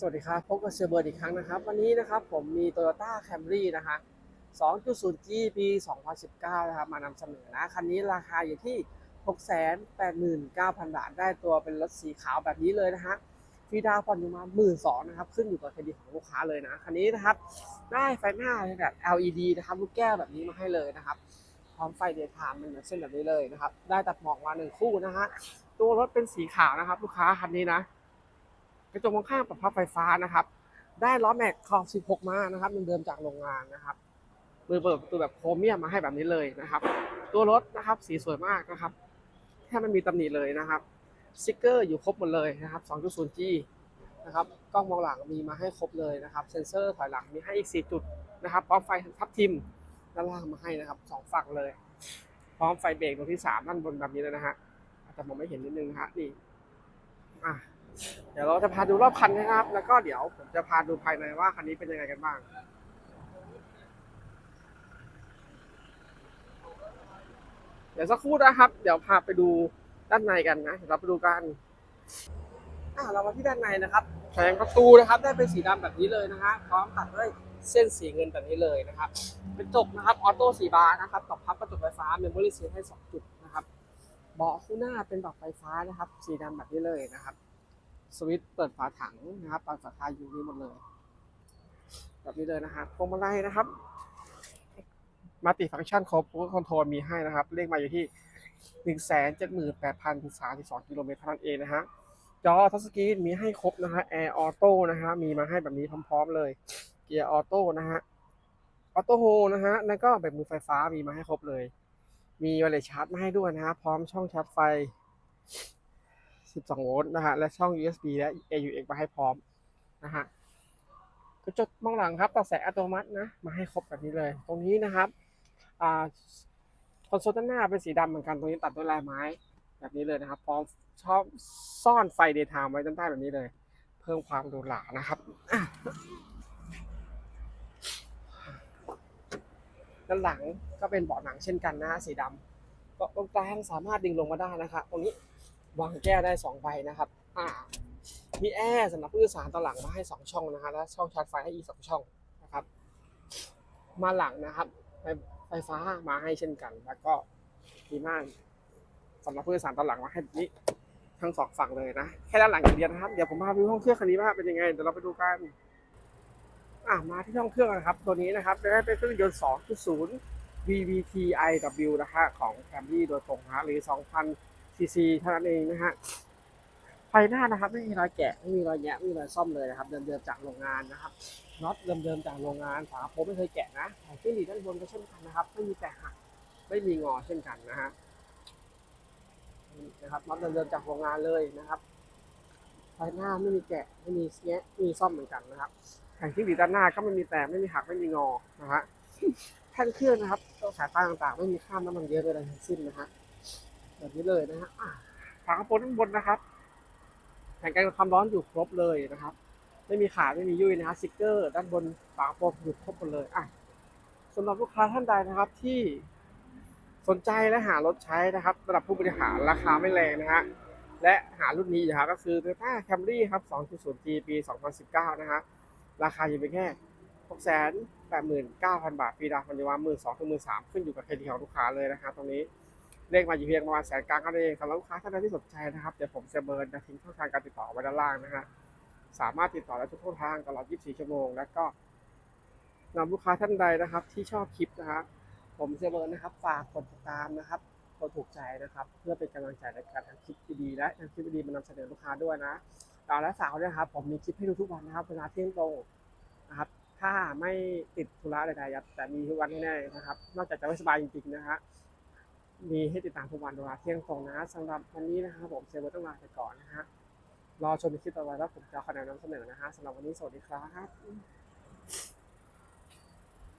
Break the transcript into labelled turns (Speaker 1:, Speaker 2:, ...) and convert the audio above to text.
Speaker 1: สวัสดีครับ พบกับเชอร์เบิร์ดอีกครั้งนะครับ วันนี้นะครับผมมี Toyota Camry นะคะ 2.0G ปี 2019 นะครับ มานำเสนอนะ คันนี้ราคาอยู่ที่ 689,000 บาท ได้ตัวเป็นรถสีขาวแบบนี้เลยนะฮะฟรีดาวผ่อนอยู่มา 12,000นะครับ ขึ้นอยู่กับเครดิตของลูกค้าเลยนะ คันนี้นะครับ ได้ไฟหน้าแบบ LED นะครับลูกแก้วแบบนี้มาให้เลยนะครับ พร้อมไฟเดย์ไทม์เป็นเส้นแบบนี้เลยนะครับ ได้ตัดหมอกมาหนึ่งคู่นะฮะ ตัวรถเป็นสีขาวนะครับ ลูกค้าคันนี้นะ ระจกมองข้างปรับพับไฟฟ้านะครับ ได้ล้อแม็กขอบ16 มานะครับเดิมจากโรงงานนะครับมือเปิดประตูแบบโครเมียมมาให้แบบนี้เลยนะครับ ตัวรถนะครับสีสวยมากนะครับแทบไม่มีตำหนิเลยนะครับสติกเกอร์อยู่ครบหมดเลยนะครับ 2.0G นะครับกล้องมองหลังมีมาให้ครบเลยนะครับ เซ็นเซอร์ถอยหลังมีให้อีก 4 จุดนะครับ พร้อมไฟทับทิมด้านล่างมาให้นะครับสองฝั่งเลย พร้อมไฟเบรกตรงที่สามด้านบนแบบนี้เลยนะฮะอาจจะมองไม่เห็นนิดนึงนะฮะนี่อะ เดี๋ยวเราจะพาดูรอบคันนะครับ แล้วก็เดี๋ยวผมจะพาดูภายในว่าคันนี้เป็นยังไงกันบ้างเดี๋ยวสักครู่นะครับ เดี๋ยวพาไปดูด้านในกันนะเดี๋ยวเราไปดูกันอ่าเรามาที่ด้านในนะครับแผงประตูนะครับ ได้เป็นสีดำแบบนี้เลยนะฮะพร้อมตัดด้วยเส้นสีเงินแบบนี้เลยนะครับเป็นจกนะครับออโต้สีบาร์นะครับต่อพับกระจกไฟฟ้าเมมโมรี่ซีให้สองจุดนะครับเบาะคู่หน้าเป็นเบาะไฟฟ้านะครับ สีดำแบบนี้เลยนะครับ สวิตช์เปิดฝาถังนะครับตอนฝาคาอยู่นี่หมดเลย แบบนี้เลยนะครับพวงมาลัยนะครับมัลติฟังก์ชันครบคอนโทรลมีให้นะครับ เลขมาอยู่ที่1 7 8 0 3 2กิโลเมตรเท่านั้นเองนะฮะจอทัชสกรีนมีให้ครบนะฮะแอร์ออโต้นะฮะมีมาให้แบบนี้พร้อมๆเลยเกียร์ออโต้นะฮะออโต้โฮนะฮะแล้วก็แบบมือไฟฟ้ามีมาให้ครบเลย มีไวเลชาร์จมาให้ด้วยนะฮะพร้อมช่องชาร์จไฟ 12 โวลต์นะฮะ และช่อง USB และ AUX มาให้พร้อมนะฮะกระจกมองหลังครับตัดแสงอัตโนมัตินะ มาให้ครบแบบนี้เลย ตรงนี้นะครับอ่าคอนโซลด้านหน้าเป็นสีดำเหมือนกันตรงนี้ตัดด้วยลายไม้แบบนี้เลยนะครับ พร้อมชอบซ่อนไฟเดย์ไทม์ไว้ด้านใต้แบบนี้เลย เพิ่มความหรูหรานะครับด้านหลังก็เป็นเบาะหนังเช่นกันนะฮะสีดำก็ตรงกลางสามารถดึงลงมาได้นะครับตรงนี้ วางแก้วได้2ใบนะครับ อ่า มีแอร์สำหรับผู้โดยสารตอนหลังมาให้ 2 ช่องนะฮะและช่องชาร์จไฟให้อีก2ช่องนะครับ มาหลังนะครับไฟไฟฟ้ามาให้เช่นกัน แล้วก็มีม่านสำหรับผู้โดยสารตอนหลังมาให้แบบนี้ทั้งสองฝั่งเลยนะ แค่ด้านหลังอย่างเดียวนะครับ เดี๋ยวผมพาไปดูห้องเครื่องคันนี้ว่าเป็นยังไง เดี๋ยวเราไปดูกัน อ่ามาที่ห้องเครื่องนะครับ ตัวนี้นะครับจะได้เป็นเครื่องยนต์ 2.0 VVT-iW นะฮะของ Camry โดยตรงนะฮะหรือ 2,000 ซีซีเท่านั้นเองนะฮะไฟหน้านะครับ ไม่มีรอยแกะไม่มีรอยแยะไม่มีรอยซ่อมเลยนะครับ เดิมๆจากโรงงานนะครับน็อตเดิมๆจากโรงงานฝาโปรไม่เคยแกะนะแผงที่หลีด้านบนก็เช่นกันนะครับ ไม่มีแตกหักไม่มีงอเช่นกันนะฮะนะครับน็อตเดิมๆจากโรงงานเลยนะครับไฟหน้าไม่มีแกะไม่มีแงะไม่มีซ่อมเหมือนกันนะครับแผงที่หลีด้านหน้าก็ไม่มีแตกไม่มีหักไม่มีงอนะฮะแท่นเครื่องนะครับตัวสายไฟต่างๆ ไม่มีข้ามน้ำมันเยอะเลยทั้งสิ้นนะฮะ แบบนี้เลยนะฮะฝากระโปรงด้านบนนะครับแผงกันความร้อนอยู่ครบเลยนะครับ ไม่มีขาดไม่มียุ่ยนะฮะสติกเกอร์ ด้านบนฝากระโปรงอยู่ครบหมดเลยอะสำหรับลูกค้าท่านใดนะครับที่สนใจและหารถใช้นะครับระดับผู้บริหารราคาไม่แรงนะฮะและหารุ่นนี้อยู่ครับก็คือ Toyota Camry ครับ 2.0G ปี 2019 นะฮะราคาอยู่เพียงแค่ 689,000 บาทฟรีดาวน์ปัจจุบันมือ2ถึงมือ3ขึ้นอยู่กับเครดิตของลูกค้าเลยนะครับตรงนี้ เลขมาอยู่เพียงประมาณแสนกลางก็เองสำหรับลูกค้าท่านใดที่สนใจนะครับ เดี๋ยวผมจะเบอร์จะทิ้งช่องทางการติดต่อไว้ด้านล่างนะฮะสามารถติดต่อได้ทุกช่องทางตลอด 24 ชั่วโมง แล้วก็นำลูกค้าท่านใดนะครับ ที่ชอบคลิปนะฮะผมจะเบอร์นะครับ ฝากกดติดตามนะครับกดถูกใจนะครับ เพื่อเป็นกำลังใจในการทำคลิปดีๆและนำคลิปดีๆมานำเสนอลูกค้าด้วยนะตอนและสาวนะครับ ผมมีคลิปให้ดูทุกวันนะครับเวลาเที่ยงตรงนะครับ ถ้าไม่ติดธุระใดๆแต่มีทุกวันแน่ๆนะครับ นอกจากจะไม่สบายจริงๆนะฮะ มีให้ติดตามทุกวันเวลาเที่ยงตรงนะสำหรับวันนี้นะครับผมเซเวอร์ต้องลาไปก่อนนะฮะรอชมคลิปต่อไปแล้วผมจะขอาคะแนนนำเสนอนะฮะสำหรับวันนี้สวัสดีครับ